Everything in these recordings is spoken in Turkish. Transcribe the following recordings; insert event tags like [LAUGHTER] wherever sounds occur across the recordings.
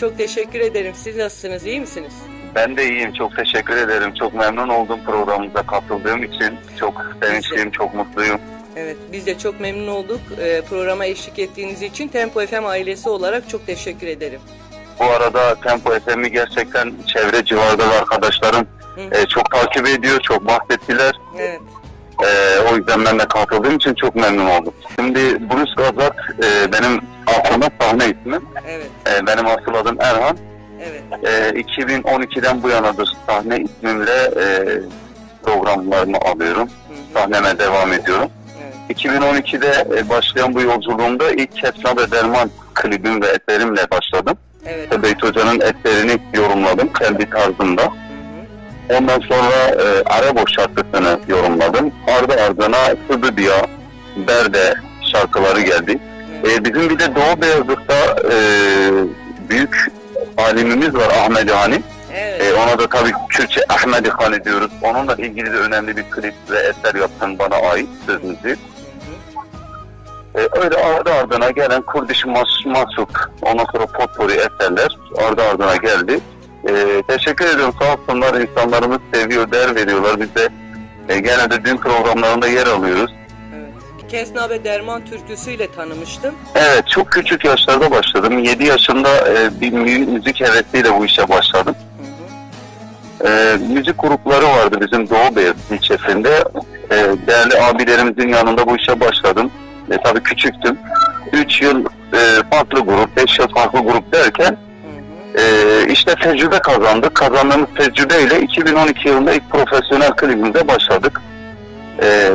Çok teşekkür ederim. Siz nasılsınız? İyi misiniz? Ben de iyiyim. Çok teşekkür ederim. Çok memnun oldum programımıza katıldığım için. Çok sevinçliyim, çok mutluyum. Evet, biz de çok memnun olduk. Ee, programa eşlik ettiğiniz için Tempo FM ailesi olarak çok teşekkür ederim. Bu arada Tempo FM'i gerçekten çevre civarda arkadaşlarım Hı. e, çok takip ediyor, çok bahsettiler. Evet, E, o yüzden ben de katıldığım için çok memnun oldum. Şimdi Bruce Gazat e, benim aslında sahne ismim. evet, E, benim asıl adım Erhan. evet. E, 2012'den bu yanadır sahne ismimle e, programlarımı alıyorum. Hı hı, Sahneme devam ediyorum. evet. 2012'de e, başlayan bu yolculuğumda ilk Kesna ve Derman klibim ve eserimle başladım. Evet. Beyt Hoca'nın eserini yorumladım kendi tarzımda. Hı hı, Ondan sonra e, Arabo şarkısını yorumladım. Ardı ardına Sıdıbiya, Berde şarkıları geldi. evet. E, bizim bir de Doğu Beyazıt'ta e, büyük alimimiz var Ahmet Hani. Evet. E, ona da tabii Kürtçe Ahmet Hani diyoruz. Onunla ilgili de önemli bir klip ve eser yaptım bana ait söz müziği. Hı hı, Ee, öyle ardı ardına gelen Kurdiş Mas Masuk, ondan sonra potpourri eserler ardı ardına geldi. Ee, teşekkür ediyorum sağ olsunlar insanlarımız seviyor, değer veriyorlar. Biz de e, gene de dün programlarında yer alıyoruz. Kesna ve Derman türküsüyle tanımıştım. Evet çok küçük yaşlarda başladım. 7 yaşında e, bir mü- müzik hevesiyle bu işe başladım. E, müzik grupları vardı bizim Doğu Beyazıt ilçesinde. E, değerli abilerimizin yanında bu işe başladım. E, tabii küçüktüm. 3 yıl e, farklı grup, 5 yıl farklı grup derken hı hı. e, işte tecrübe kazandık. Kazandığımız tecrübeyle 2012 yılında ilk profesyonel klibimize başladık. E,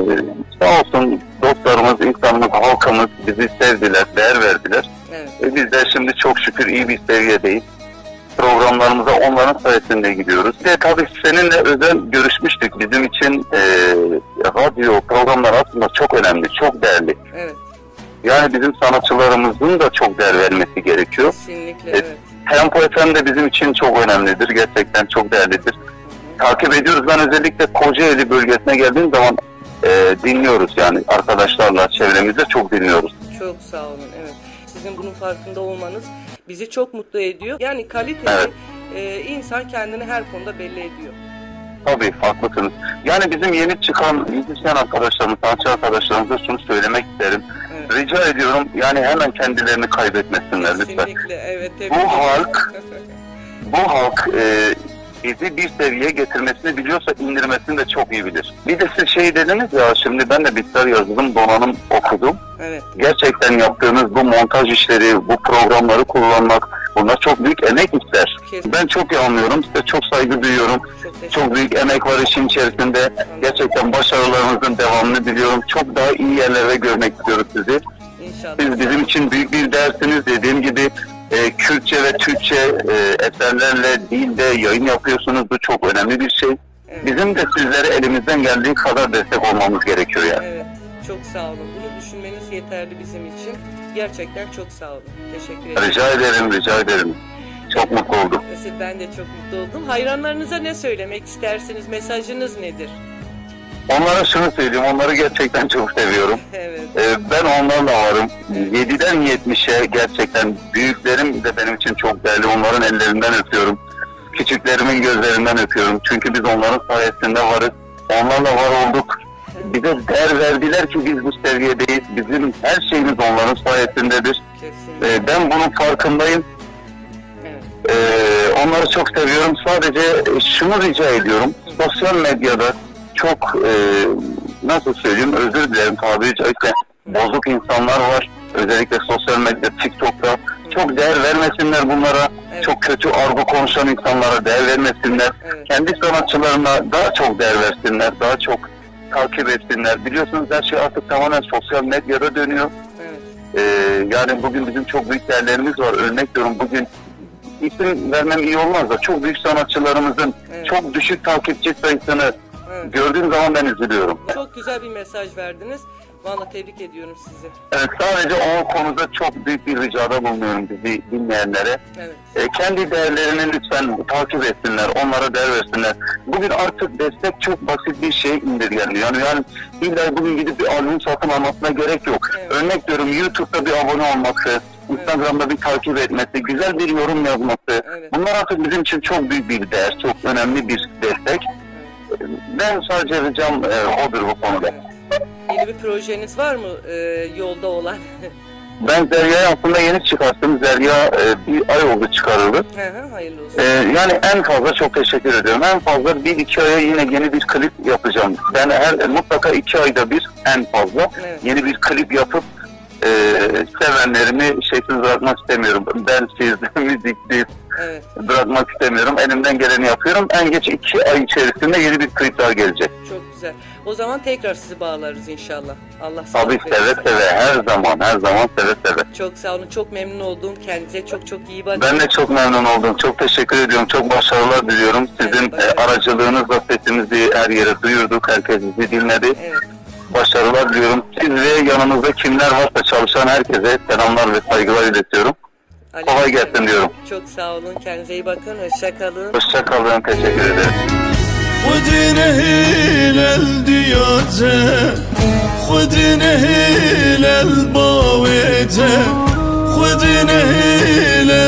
sağ olsun dostlarımız, insanımız, halkımız bizi sevdiler, değer verdiler. Evet. E, biz de şimdi çok şükür iyi bir seviyedeyiz. Programlarımıza onların sayesinde gidiyoruz. Bir de tabii seninle özel görüşmüştük. Bizim için e, radyo programlar aslında çok önemli, çok değerli. Evet. Yani bizim sanatçılarımızın da çok değer vermesi gerekiyor. Kesinlikle Evet. evet. Tempo FM de bizim için çok önemlidir. Gerçekten çok değerlidir. Hı hı. Takip ediyoruz. Ben özellikle Kocaeli bölgesine geldiğim zaman e, dinliyoruz yani arkadaşlarla çevremizde çok dinliyoruz. Çok sağ olun. Evet. Sizin bunun farkında olmanız bizi çok mutlu ediyor. Yani kaliteli Evet. e, insan kendini her konuda belli ediyor. Tabii haklısınız. Yani bizim yeni çıkan müzisyen arkadaşlarımız, sanatçı arkadaşlarımıza şunu söylemek isterim. Evet. Rica ediyorum yani hemen kendilerini kaybetmesinler lütfen. Kesinlikle evet. tebrik Bu ederim. halk- [LAUGHS] Bu halk e, bizi bir seviyeye getirmesini biliyorsa indirmesini de çok iyi bilir. Bir de siz şey dediniz ya şimdi ben de bilgisayar yazılım donanım okudum. evet. Gerçekten yaptığınız bu montaj işleri, bu programları kullanmak bunlar çok büyük emek ister. Kesin. Ben çok iyi anlıyorum. Size çok saygı duyuyorum. Çok Çok büyük emek var işin içerisinde. Gerçekten başarılarınızın devamını diliyorum. Çok daha iyi yerlere görmek istiyoruz sizi. İnşallah. Siz bizim için büyük bir dersiniz. Dediğim gibi e, Kürtçe ve Türkçe e, eserlerle dilde yayın yapıyorsunuz. Bu çok önemli bir şey. Evet. Bizim de sizlere elimizden geldiği kadar destek olmamız gerekiyor yani. Evet. Çok sağ olun. Bunu düşünmeniz yeterli bizim için. Gerçekten çok sağ olun. Teşekkür ederim. Rica ederim, rica ederim. Çok mutlu oldum. Ben de çok mutlu oldum. Hayranlarınıza ne söylemek istersiniz? Mesajınız nedir? Onlara şunu söyleyeyim, onları gerçekten çok [LAUGHS] seviyorum. Evet. Ee, ben onlarla varım. 7'den 70'e gerçekten büyüklerim de benim için çok değerli. Onların ellerinden öpüyorum. Küçüklerimin gözlerinden öpüyorum. Çünkü biz onların sayesinde varız. Onlarla var olduk. Bize değer verdiler ki biz bu seviyedeyiz. Bizim her şeyimiz onların sayesindedir. Kesinlikle. Ee, ben bunun farkındayım. Evet. Ee, onları çok seviyorum. Sadece şunu rica ediyorum. Sosyal medyada çok e, nasıl söyleyeyim özür dilerim tabiri caizse bozuk insanlar var. Özellikle sosyal medya, TikTok'ta çok değer vermesinler bunlara. Evet. Çok kötü argo konuşan insanlara değer vermesinler. Evet. Kendi sanatçılarına daha çok değer versinler. Daha çok takip etsinler. Biliyorsunuz her şey artık tamamen sosyal medyada dönüyor. Evet. Ee, yani bugün bizim çok büyük değerlerimiz var. Örnek veriyorum bugün isim vermem iyi olmaz da çok büyük sanatçılarımızın Evet. çok düşük takipçi sayısını Evet. gördüğüm zaman ben üzülüyorum. Çok güzel bir mesaj verdiniz. Vallahi tebrik ediyorum sizi. Evet, sadece o konuda çok büyük bir ricada bulunuyorum bizi dinleyenlere. Evet. E, kendi değerlerini lütfen takip etsinler, onlara değer versinler. Bugün artık destek çok basit bir şey indirgeniyor. Yani, yani illa bugün gidip bir albüm satın almasına gerek yok. Evet. Örnek veriyorum YouTube'da bir abone olması, Instagram'da bir takip etmesi, güzel bir yorum yazması. Evet. Bunlar artık bizim için çok büyük bir değer, çok önemli bir destek. Ben sadece ricam e, odur bu konuda. Yeni bir projeniz var mı e, yolda olan? [LAUGHS] Ben Derya'yı aslında yeni çıkarttım. Derya e, bir ay oldu çıkarıldı. Hı hı, Hayırlı olsun. E, yani en fazla çok teşekkür ediyorum. En fazla bir iki aya yine yeni bir klip yapacağım. Ben her mutlaka iki ayda bir en fazla Evet. yeni bir klip yapıp e, sevenlerimi şeysiz bırakmak istemiyorum. Bensiz, [LAUGHS] müziksiz Evet. bırakmak istemiyorum. Elimden geleni yapıyorum. En geç iki ay içerisinde yeni bir klip daha gelecek. Çok güzel. O zaman tekrar sizi bağlarız inşallah. Allah Tabii sağlık seve verirse. seve her zaman her zaman seve seve. Çok sağ olun. Çok memnun oldum. Kendinize çok çok iyi bakın. Ben de çok memnun oldum. Çok teşekkür ediyorum. Çok başarılar diliyorum. Sizin Evet, aracılığınızla sesimizi her yere duyurduk. Herkes bizi dinledi. Evet. Başarılar diliyorum. Siz ve yanınızda kimler varsa çalışan herkese selamlar ve saygılar iletiyorum. Kolay Aleyküm gelsin diyorum. Çok sağ olun. Kendinize iyi bakın. Hoşça kalın. Hoşça kalın. Teşekkür ederim. خذنا إلى الديوزة خذنا إلى الباويتة خذنا إلى